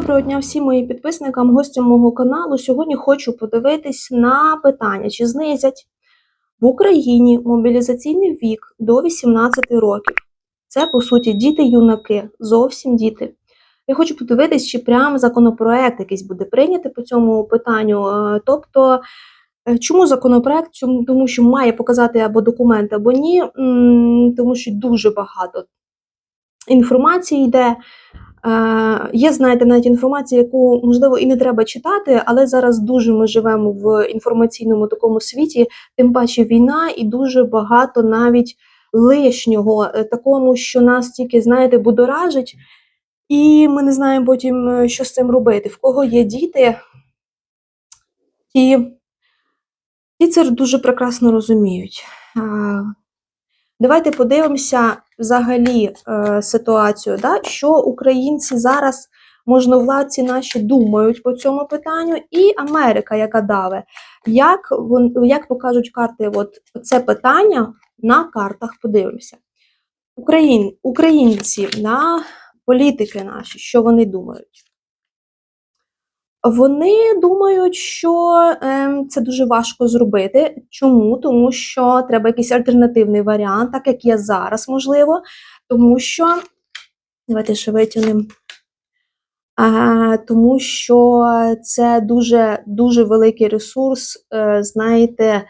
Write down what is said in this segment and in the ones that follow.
Доброго дня всім моїм підписникам, гостям мого каналу. Сьогодні хочу подивитись на питання, чи знизять в Україні мобілізаційний вік до 18 років. Це, по суті, діти-юнаки, зовсім діти. Я хочу подивитись, чи прям законопроект якийсь буде прийнятий по цьому питанню. Е, Тобто, е, чому законопроект? Тому що має показати або документ, або ні, тому що дуже багато інформації йде. Е, Є, знаєте, навіть інформація, яку можливо і не треба читати, але зараз дуже ми живемо в інформаційному такому світі, тим паче війна, і дуже багато навіть лишнього, е, такому, що нас тільки, знаєте, будоражить, і ми не знаємо потім, е, що з цим робити. В кого є діти, ті, ті це дуже прекрасно розуміють. Давайте подивимося взагалі е, ситуацію, да? що українці зараз, можновладці наші думають по цьому питанню, і Америка, яка даве. Як, вон, як покажуть карти, от це питання на картах подивимося. Україн, українці, на політики наші, що вони думають? Вони думають, що ем, це дуже важко зробити. Чому? Тому що треба якийсь альтернативний варіант, так як є зараз, можливо. Тому що давайте ще витягнемо. Тому що це дуже дуже великий ресурс, е, знаєте,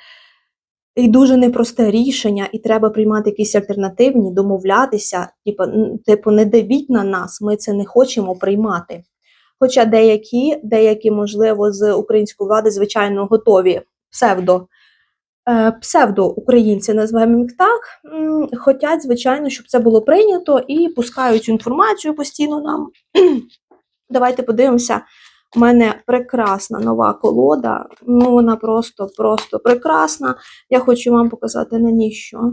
і дуже непросте рішення, і треба приймати якісь альтернативні, домовлятися. Типу, типу, не давіть на нас, ми це не хочемо приймати. Хоча деякі, деякі, можливо, з української влади, звичайно, готові псевдо, е, псевдоукраїнці, називаємо їх так, хотять, звичайно, щоб це було прийнято і пускають цю інформацію постійно нам. Давайте подивимося. У мене прекрасна нова колода. Ну, вона просто, просто прекрасна. Я хочу вам показати на ній що.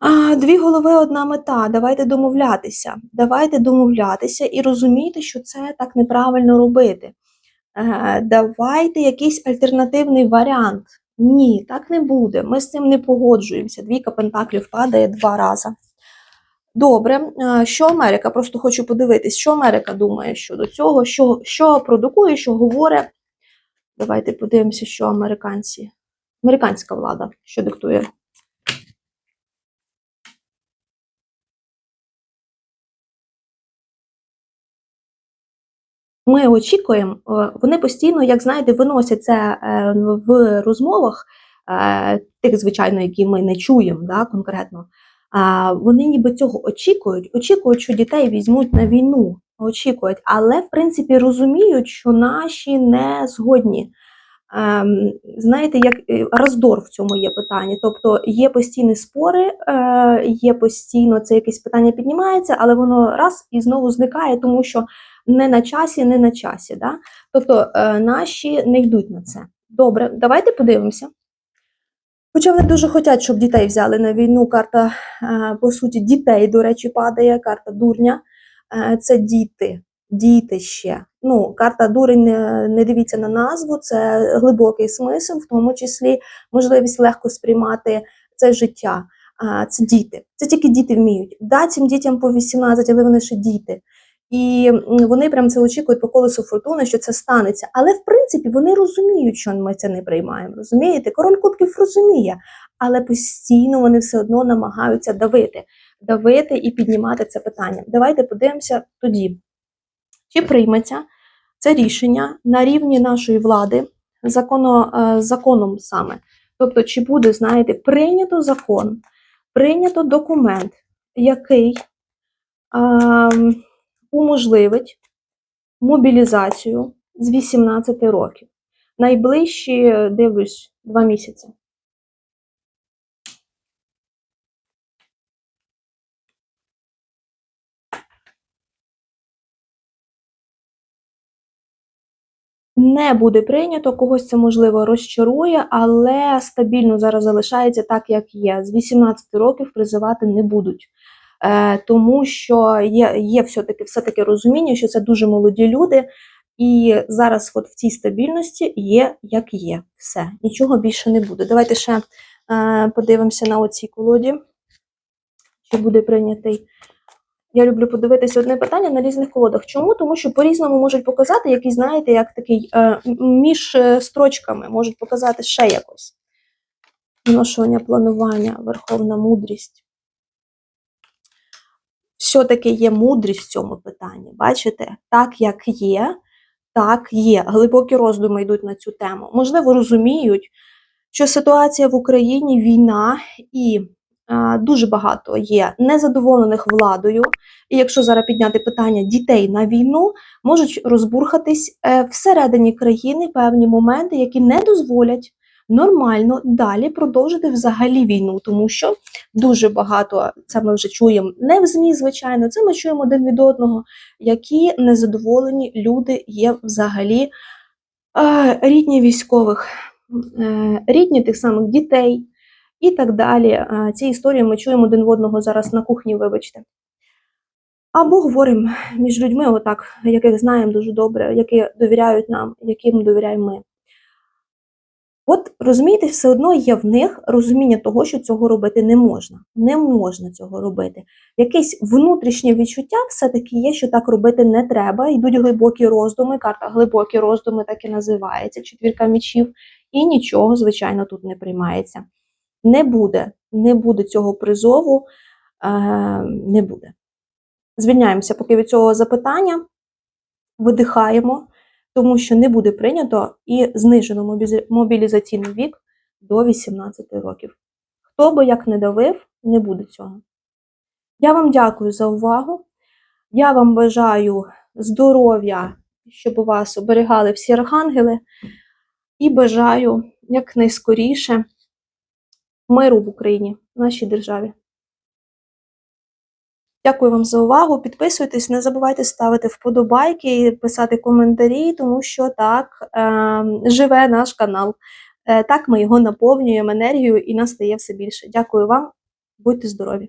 А, дві голови, одна мета. Давайте домовлятися. Давайте домовлятися і розуміти, що це так неправильно робити. Е, давайте якийсь альтернативний варіант. Ні, так не буде. Ми з цим не погоджуємося. Двійка пентаклів падає два рази. Добре, е, що Америка? Просто хочу подивитись, що Америка думає щодо цього, що, що продукує, що говорить. Давайте подивимося, що американці, американська влада, що диктує. Ми очікуємо, е, вони постійно, як знаєте, виносять це е, в розмовах, е, тих, звичайно, які ми не чуємо да, конкретно. А, Вони ніби цього очікують, очікують, що дітей візьмуть на війну, очікують, але в принципі розуміють, що наші не згодні. Ем, Знаєте, як роздор в цьому є питання. Тобто є постійні спори, е, є постійно це якесь питання піднімається, але воно раз і знову зникає, тому що не на часі, не на часі. Да? Тобто е, наші не йдуть на це. Добре, давайте подивимося. Хоча вони дуже хочуть, щоб дітей взяли на війну. Карта, е, по суті, дітей, до речі, падає, карта дурня. Е, Це діти, діти ще. Ну, карта дурень, не, дивіться на назву, це глибокий смисл, в тому числі можливість легко сприймати це життя. Це діти. Це тільки діти вміють. Да, цим дітям по 18, але вони ще діти. І вони прям це очікують по колесу фортуни, що це станеться. Але в принципі вони розуміють, що ми це не приймаємо. Розумієте? Король Кубків розуміє, але постійно вони все одно намагаються давити, давити і піднімати це питання. Давайте подивимося тоді, чи прийметься це рішення на рівні нашої влади законо, е, законом саме. Тобто, чи буде, знаєте, прийнято закон, прийнято документ, який ем, уможливить мобілізацію з 18 років. Найближчі, дивлюсь, два місяці. Не буде прийнято, когось це можливо розчарує, але стабільно зараз залишається так, як є. З 18 років призивати не будуть. Е, тому що є, є все-таки все-таки розуміння, що це дуже молоді люди, і зараз от в цій стабільності є як є. Все, нічого більше не буде. Давайте ще е, подивимося на оцій колоді, чи буде прийнятий Я люблю подивитися одне питання на різних колодах. Чому? Тому що по-різному можуть показати, який, знаєте, як такий е, між е, строчками можуть показати ще якось. Виношування, планування, верховна мудрість. Все-таки є мудрість в цьому питанні. Бачите, так як є, так є. Глибокі роздуми йдуть на цю тему. Можливо, розуміють, що ситуація в Україні війна і дуже багато є незадоволених владою. І якщо зараз підняти питання дітей на війну, можуть розбурхатись е, всередині країни певні моменти, які не дозволять нормально далі продовжити взагалі війну, тому що дуже багато це ми вже чуємо не в ЗМІ, звичайно, це ми чуємо один від одного, які незадоволені люди є взагалі е, рідні військових, е, рідні тих самих дітей і так далі. Е, Ці історії ми чуємо один в одного зараз на кухні, вибачте. Або говоримо між людьми, отак, яких знаємо дуже добре, які довіряють нам, яким довіряємо ми. От розумієте, все одно є в них розуміння того, що цього робити не можна. Не можна цього робити. Якесь внутрішнє відчуття все-таки є, що так робити не треба. Йдуть глибокі роздуми. Карта глибокі роздуми так і називається, четвірка мічів, і нічого, звичайно, тут не приймається. Не буде, не буде цього призову, е, не буде. Звільняємося поки від цього запитання, видихаємо тому що не буде прийнято і знижено мобілізаційний вік до 18 років. Хто би як не давив, не буде цього. Я вам дякую за увагу. Я вам бажаю здоров'я, щоб у вас оберігали всі архангели, і бажаю якнайскоріше миру в Україні, в нашій державі. Дякую вам за увагу. Підписуйтесь, не забувайте ставити вподобайки і писати коментарі, тому що так е, живе наш канал. Е, так ми його наповнюємо енергією і нас стає все більше. Дякую вам, будьте здорові!